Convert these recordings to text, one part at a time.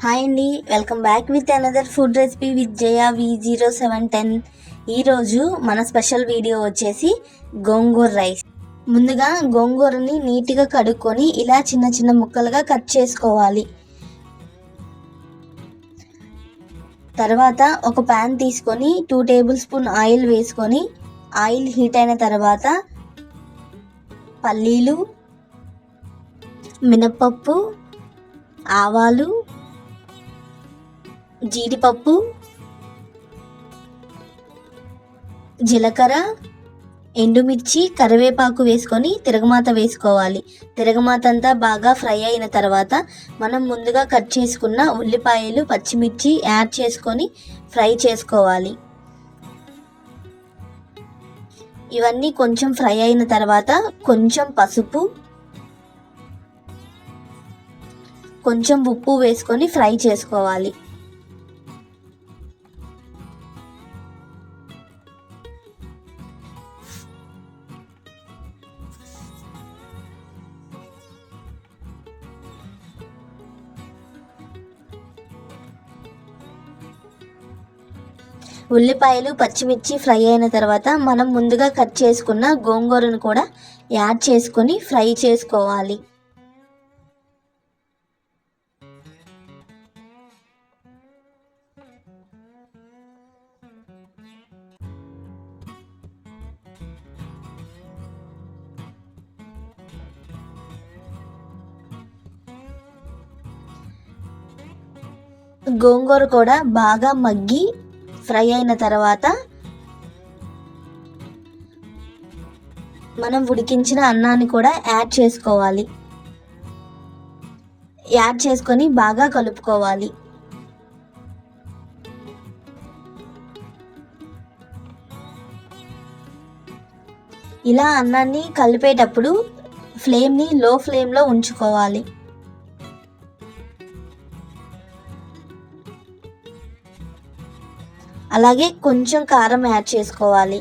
Hi అండి welcome back with another food recipe with Jaya V zero seven ten ఈరోజు మన special video వచ్చేసి గోంగూర rice. ముందుగా గోంగూరని నీట్గా కడుక్కొని ఇలా చిన్న చిన్న ముక్కలుగా కట్ చేసుకోవాలి. తర్వాత ఒక ప్యాన్ తీసుకొని టూ టేబుల్ స్పూన్ ఆయిల్ వేసుకొని ఆయిల్ హీట్ అయిన తర్వాత పల్లీలు మినప్పప్పు ఆవాలు జీడిపప్పు జీలకర్ర ఎండుమిర్చి కరివేపాకు వేసుకొని తిరగమాత వేసుకోవాలి. తిరగమాత అంతా బాగా ఫ్రై అయిన తర్వాత మనం ముందుగా కట్ చేసుకున్న ఉల్లిపాయలు పచ్చిమిర్చి యాడ్ చేసుకొని ఫ్రై చేసుకోవాలి. ఇవన్నీ కొంచెం ఫ్రై అయిన తర్వాత కొంచెం పసుపు కొంచెం ఉప్పు వేసుకొని ఫ్రై చేసుకోవాలి. ఉల్లిపాయలు పచ్చిమిర్చి ఫ్రై అయిన తర్వాత మనం ముందుగా కట్ చేసుకున్న గోంగూరను కూడా యాడ్ చేసుకొని ఫ్రై చేసుకోవాలి. గోంగూర కూడా బాగా మగ్గి ఫ్రై అయిన తర్వాత మనం ఉడికించిన అన్నాన్ని కూడా యాడ్ చేసుకోవాలి. యాడ్ చేసుకొని బాగా కలుపుకోవాలి. ఇలా అన్నాన్ని కలిపేటప్పుడు ఫ్లేమ్ని లో ఫ్లేమ్లో ఉంచుకోవాలి. అలాగే కొంచెం కారం యాడ్ చేసుకోవాలి.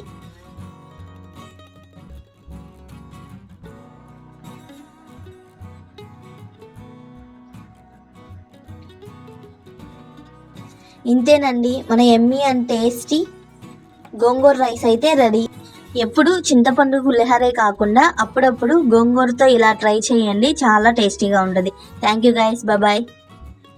ఇంతేనండి మన yummy and tasty gongura rice అయితే రెడీ. ఎప్పుడు చింతపండు పులిహోరే కాకుండా అప్పుడప్పుడు గోంగూరతో ఇలా ట్రై చేయండి చాలా టేస్టీగా ఉంటుంది. Thank you guys bye.